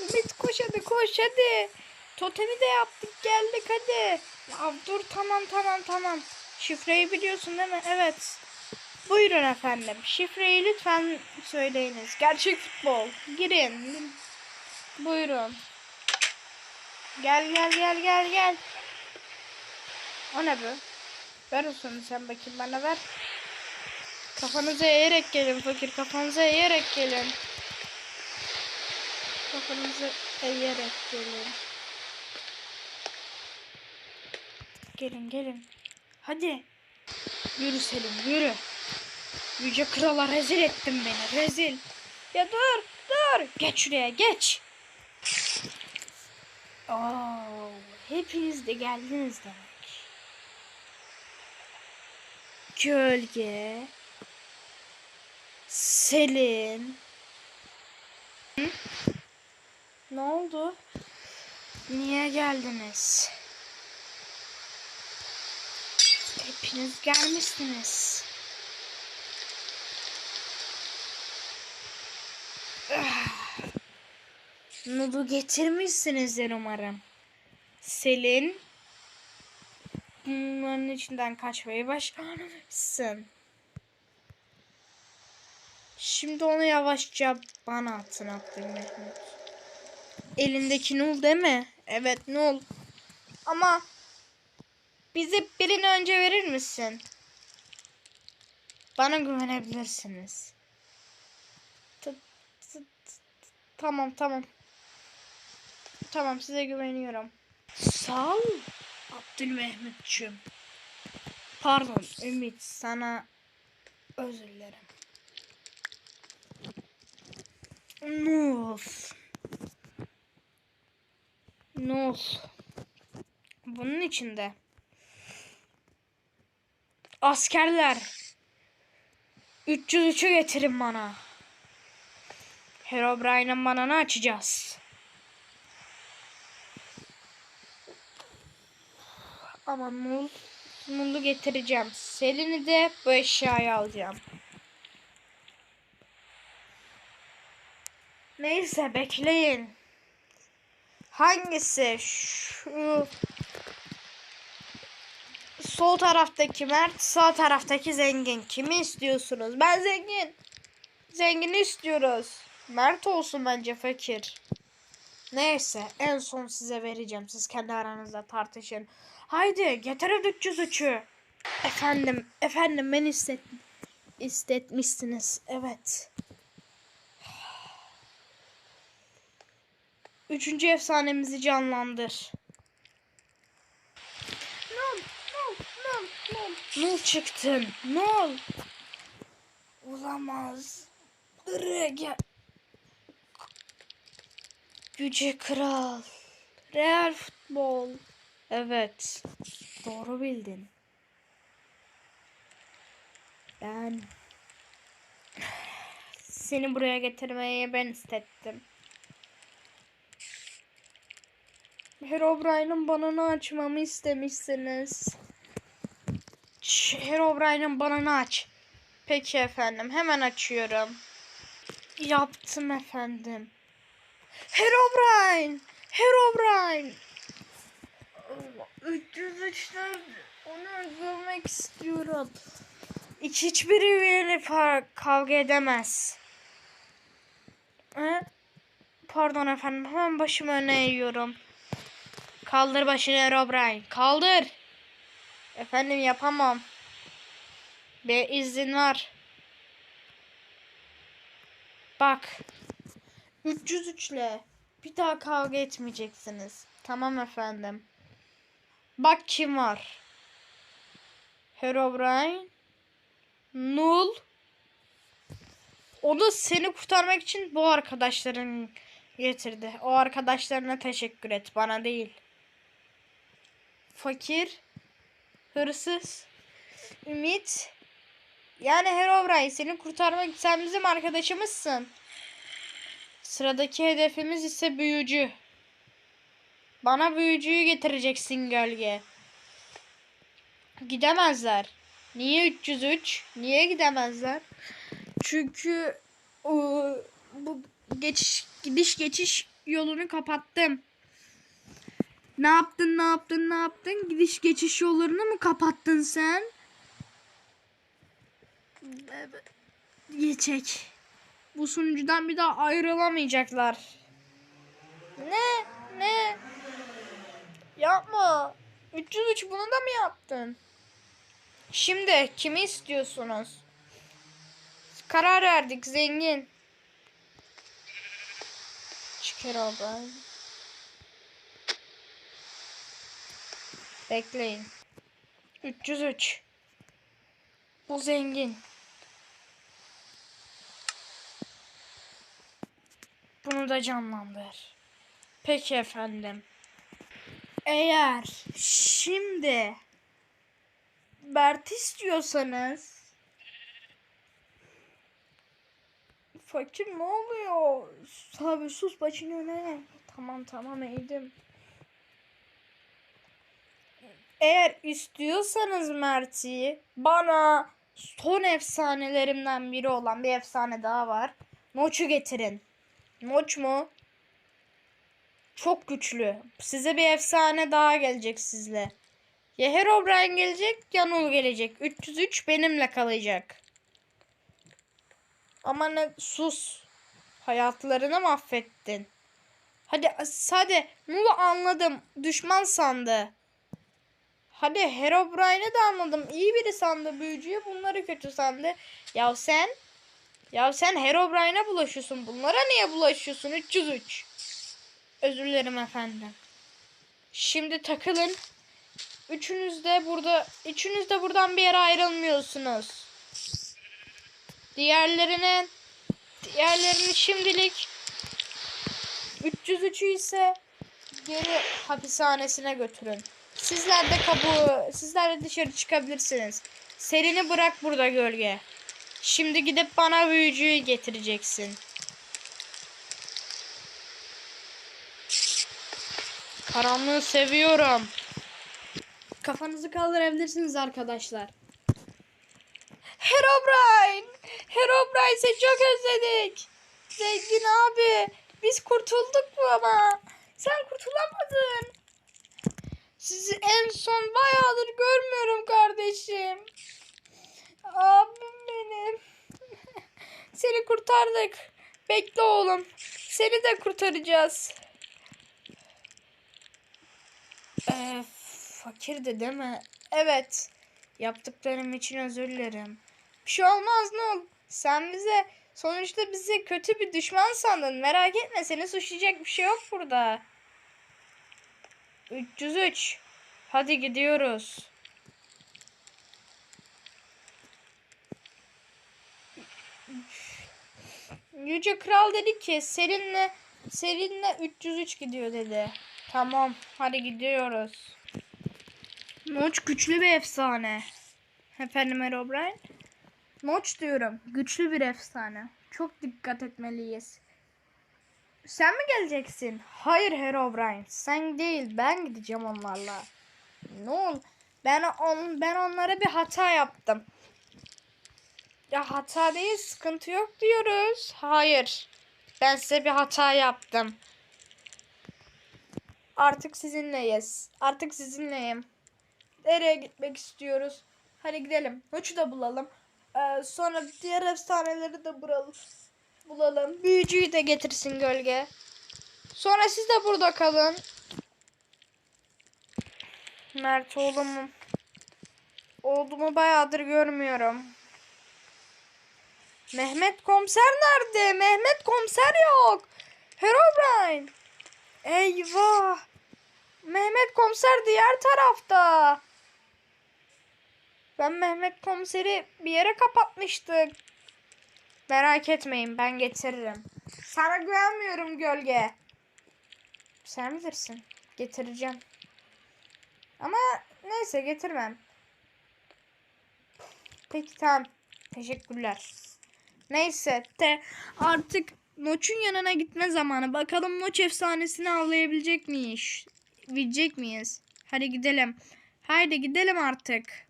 Ümit koş hadi koş hadi. Totemi de yaptık geldik hadi. Ya dur tamam tamam tamam. Şifreyi biliyorsun değil mi? Evet. Buyurun efendim. Şifreyi lütfen söyleyiniz. Gerçek futbol. Girin. Buyurun. Gel gel gel gel gel. O ne bu? Ver o sonra sen bakayım bana ver. Kafanızı eğerek gelin fakir. Kafanızı eğerek gelin. Kafanızı eğerek gelin. Gelin gelin. Hadi. Yürü Selim yürü. Yüce krala rezil ettin beni rezil. Ya dur dur. Geç şuraya geç. Oo, hepiniz de geldiniz demek. Gölge. Selin. Hı? Ne oldu? Niye geldiniz? Hepiniz gelmişsiniz. Nudu getirmişsinizdir umarım. Selin bunların içinden kaçmayı başarmışsın. Şimdi onu yavaşça bana atın Abdülmehmet. Elindeki Nul değil mi? Evet Nul. Ama bize birini önce verir misin? Bana güvenebilirsiniz. T- Tamam tamam. Tamam size güveniyorum. Sağ ol Abdülmehmetciğim. Pardon Ümit sana özür dilerim. Nuf. Nuf. Bunun içinde. Askerler. 303'ü getirin bana. Herobrine'ın bananı açacağız. Ama mul, mulu getireceğim. Selin'i de bu eşyayı alacağım. Neyse bekleyin. Hangisi? Şu sol taraftaki Mert, sağ taraftaki zengin. Kimi istiyorsunuz? Ben zengin. Zengini istiyoruz. Mert olsun bence fakir. Neyse en son size vereceğim. Siz kendi aranızda tartışın. Haydi getirin 303'ü. Efendim, efendim ben istet istetmişsiniz. Evet. Üçüncü efsanemizi canlandır. Nol, nol, nol, nol. Nol çıktın. Nol. Olamaz. Buraya gel. Yüce Kral. Real futbol. Evet. Doğru bildin. Ben seni buraya getirmeyi ben istettim. Herobrine'ın bananı açmamı istemişsiniz. Herobrine'ın bananı aç. Peki efendim hemen açıyorum. Yaptım efendim. Herobrine! Herobrine! 303'ler onu görmek istiyorum. Hiçbiri fa- kavga edemez. He? Pardon efendim hemen başımı öne eğiyorum. Kaldır başını Herobrine. Kaldır. Efendim yapamam. Bir izin var. Bak. 303 ile bir daha kavga etmeyeceksiniz. Tamam efendim. Bak kim var. Herobrine. Null. O da seni kurtarmak için bu arkadaşların getirdi. O arkadaşlarına teşekkür et. Bana değil. Fakir. Hırsız. Ümit. Yani Herobrine seni kurtarmak sen bizim arkadaşımızsın. Sıradaki hedefimiz ise büyücü. Bana büyücüyü getireceksin gölge. Gidemezler. Niye 303? Niye gidemezler? Çünkü o, bu geçiş gidiş geçiş yolunu kapattım. Ne yaptın ne yaptın ne yaptın? Gidiş geçiş yollarını mı kapattın sen? Geçek. Bu sunucudan bir daha ayrılamayacaklar. Ne? Ne? Yapma. 303 bunu da mı yaptın? Şimdi kimi istiyorsunuz? Karar verdik zengin. Çıkar abi. Bekleyin. 303. Bu zengin. Bunu da canlandır. Peki efendim. Eğer şimdi Bert istiyorsanız Fakir ne oluyor? Abi sus başını öne. Tamam tamam eğdim. Eğer istiyorsanız Mert'i bana son efsanelerimden biri olan bir efsane daha var. Noç'u getirin. Noç mu? Çok güçlü. Size bir efsane daha gelecek sizle. Ya Herobrine gelecek ya Null gelecek. 303 benimle kalacak. Ama ne sus. Hayatlarını mahvettin. Hadi hadi Null'u anladım. Düşman sandı. Hadi Herobrine'i de anladım. İyi biri sandı büyücüyü. Bunları kötü sandı. Ya sen ya sen Herobrine'e bulaşıyorsun. Bunlara niye bulaşıyorsun? 303. Özür dilerim efendim. Şimdi takılın. Üçünüz de burada, üçünüz de buradan bir yere ayrılmıyorsunuz. Diğerlerinin, diğerlerini şimdilik 303'ü ise geri hapishanesine götürün. Sizler de kabuğu, sizler de dışarı çıkabilirsiniz. Serini bırak burada gölge. Şimdi gidip bana büyücüyü getireceksin. Karanlığı seviyorum. Kafanızı kaldırabilirsiniz arkadaşlar. Herobrine! Herobrine seni çok özledik. Zengin abi. Biz kurtulduk mu ama? Sen kurtulamadın. Sizi en son bayağıdır görmüyorum kardeşim. Abim benim. Seni kurtardık. Bekle oğlum. Seni de kurtaracağız. Ee, fakirdi değil mi? Evet. Yaptıklarım için özür dilerim. Bir şey olmaz ne ol. Sen bize sonuçta bizi kötü bir düşman sandın. Merak etme seni suçlayacak bir şey yok burada. 303. Hadi gidiyoruz. Yüce Kral dedi ki seninle seninle 303 gidiyor dedi. Tamam hadi gidiyoruz. Noç güçlü bir efsane. Efendim Herobrine? Noç diyorum. Güçlü bir efsane. Çok dikkat etmeliyiz. Sen mi geleceksin? Hayır Herobrine. Sen değil ben gideceğim onlarla. Ne ol? Ben on, ben onlara bir hata yaptım. Ya hata değil sıkıntı yok diyoruz. Hayır. Ben size bir hata yaptım. Artık sizinleyiz. Artık sizinleyim. Nereye gitmek istiyoruz? Hadi gidelim. Noç'u da bulalım. Ee, sonra diğer efsaneleri de bulalım. Bulalım. Büyücüyü de getirsin gölge. Sonra siz de burada kalın. Mert oğlumu. Oğlumu bayağıdır görmüyorum. Mehmet komiser nerede? Mehmet komiser yok. Herobrine. Eyvah. Mehmet komiser diğer tarafta. Ben Mehmet komiseri bir yere kapatmıştık. Merak etmeyin ben getiririm. Sana güvenmiyorum gölge. Sen bilirsin. Getireceğim. Ama neyse getirmem. Peki tamam. Teşekkürler. Neyse de artık Noç'un yanına gitme zamanı. Bakalım Noç efsanesini avlayabilecek miyiz? Bilecek miyiz? Hadi gidelim. Haydi gidelim artık.